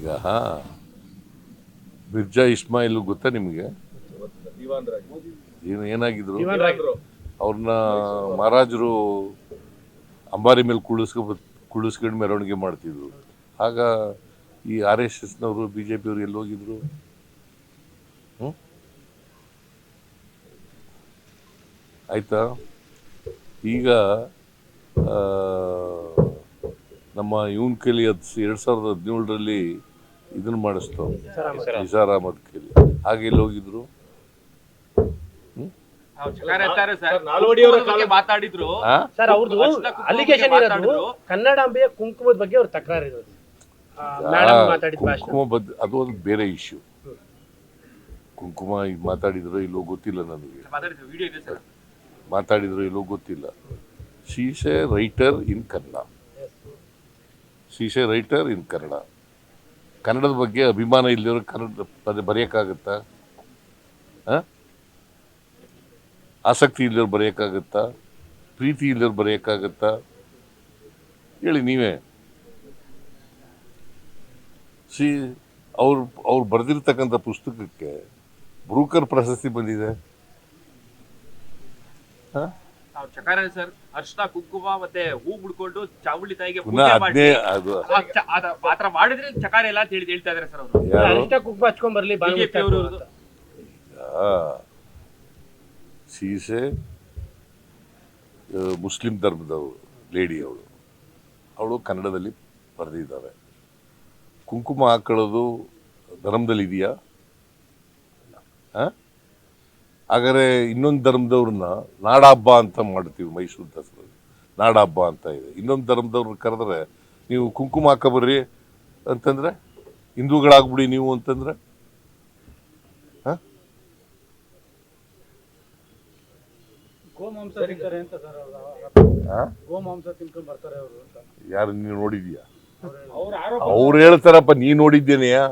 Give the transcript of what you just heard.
ಈಗ ಮಿರ್ಜಾ ಇಸ್ಮಾಯಿಲ್ ಗೊತ್ತಾ ನಿಮಗೆ? ಏನು ಏನಾಗಿದ್ರು? ಅವ್ರನ್ನ ಮಹಾರಾಜರು ಅಂಬಾರಿ ಮೇಲೆ ಕುಳಿಸ್ಕೊ ಕುಳಿಸ್ಕೊಂಡು ಮೆರವಣಿಗೆ ಮಾಡ್ತಿದ್ರು. ಆಗ ಈ ಆರ್ ಎಸ್ ಎಸ್ನವರು ಬಿ ಜೆ ಪಿಯವರು ಎಲ್ಲಿ ಹೋಗಿದ್ರು? ಆಯ್ತಾ? ಈಗ ನಮ್ಮ ಇವನ್ ಕೈಲಿ ಹತ್ತು ಎರಡು ಸಾವಿರದ ಹದಿನೇಳರಲ್ಲಿ ಇದನ್ನ ಮಾಡಿಸ್ತು ನಿಸಾರ್ ಅಹಮದ್ ಕೈಲಿ ಹಾಗೆ ಇಲ್ಲಿ ಹೋಗಿದ್ರು? ನಾಲ್ವಡಿ ಅವರ ಬಗ್ಗೆ ಮಾತಾಡಿದ್ರು. ಸರ್ ಅವ್ರದ್ದು ಅಲಿಗೇಷನ್ ಬಗ್ಗೆ ಇರೋದು ಕನ್ನಡಾಂಬೆಯ ಕುಂಕುಮದ ಬಗ್ಗೆ ಅವ್ರ ತಕರಾರು ಇರೋದು. ಮೇಡಮ್ ಮಾತಾಡಿದ ಭಾಷಣ. ಕುಂಕುಮ ಬದ್ ಅದು ಒಂದು ಬೇರೆ ಇಶ್ಯೂ ಕುಂಕುಮ ಈಗ ಮಾತಾಡಿದ್ರು ಇಲ್ಲೋ ಗೊತ್ತಿಲ್ಲ ನನಗೆ. ಮಾತಾಡಿದ್ರು ವಿಡಿಯೋ ಇದೆ ಸರ್. ಮಾತಾಡಿದ್ರು ಇಲ್ಲೋ ಗೊತ್ತಿಲ್ಲ. ಶೀಶೆ writer in Kannada ಶೀಶೆ writer in Kannada ಕನ್ನಡದ ಬಗ್ಗೆ ಅಭಿಮಾನ ಇಲ್ಲಿರೋ ಕನ್ನಡ ಬರೆಯೋಕ್ಕಾಗತ್ತಾ? ಆಸಕ್ತಿ ಇಲ್ಲದವ್ರು ಬರೆಯೋಕ್ಕಾಗತ್ತಾ? ಪ್ರೀತಿ ಇಲ್ಲದವ್ರು ಬರೆಯೋಕ್ಕಾಗತ್ತಾ? ಹೇಳಿ ನೀವೇ. ಸಿ ಅವ್ರು ಅವ್ರು ಬರೆದಿರ್ತಕ್ಕಂಥ ಪುಸ್ತಕಕ್ಕೆ ಬ್ರೂಕರ್ ಪ್ರಶಸ್ತಿ ಬಂದಿದೆ. ಹಾ? ನಾವು ಚಕಾರ ಸರ್ ಅರ್ಶನ ಕುಂಕುಮ ಮತ್ತೆ ಹೂ ಬಿಡ್ಕೊಂಡು ಚಾವುಂಡಿ ತಾಯಿಗೆ ಪುನಃ ಪೂಜೆ ಮಾಡಿ ಅದನ್ನೇ ಅದು. ಆ ಚ- ಅದ- ಆ ತರ ಮಾಡಿದ್ರೆ ಚಕಾರ ಎಲ್ಲ ಅಂತ ಹೇಳಿ ಹೇಳ್ತಾ ಇದಾರೆ ಸರ್ ಅವರು. ಯಾರು? ಅರಿಷ್ಟ ಕುಂಕುಮ ಹಚ್ಕೊಂಡ್ ಬರ್ಲಿ ಬಿಜೆಪಿ ಅವರು ಸೀಸೆ ಮುಸ್ಲಿಂ ಧರ್ಮದವರು ಲೇಡಿ ಅವಳು. ಅವಳು ಕನ್ನಡದಲ್ಲಿ ಬರೆದಿದ್ದಾರೆ. ಕುಂಕುಮ ಹಾಕೊಳ್ಳೋದು ಧರ್ಮದಲ್ಲಿ ಇದೆಯಾ? ಆ? ಹಾಗಾದ್ರೆ ಇನ್ನೊಂದು ಧರ್ಮದವ್ರನ್ನ ನಾಡಹಬ್ಬ ಅಂತ ಮಾಡ್ತೀವಿ ಮೈಸೂರು ದಸರಾ ನಾಡಹಬ್ಬ ಅಂತ ಇದೆ. ಇನ್ನೊಂದು ಧರ್ಮದವ್ರನ್ನ ಕರೆದ್ರೆ ನೀವು ಕುಂಕುಮ ಹಾಕಬರ್ರಿ ಅಂತಂದ್ರೆ? ಹಿಂದೂಗಳಾಗ್ಬಿಡಿ ನೀವು ಅಂತಂದ್ರೆ? ಯಾರು ನೀವು ನೋಡಿದ್ಯಾ ಅವ್ರು ಹೇಳ್ತಾರಪ್ಪ ನೀ ನೋಡಿದ್ದೇನೆಯಾ?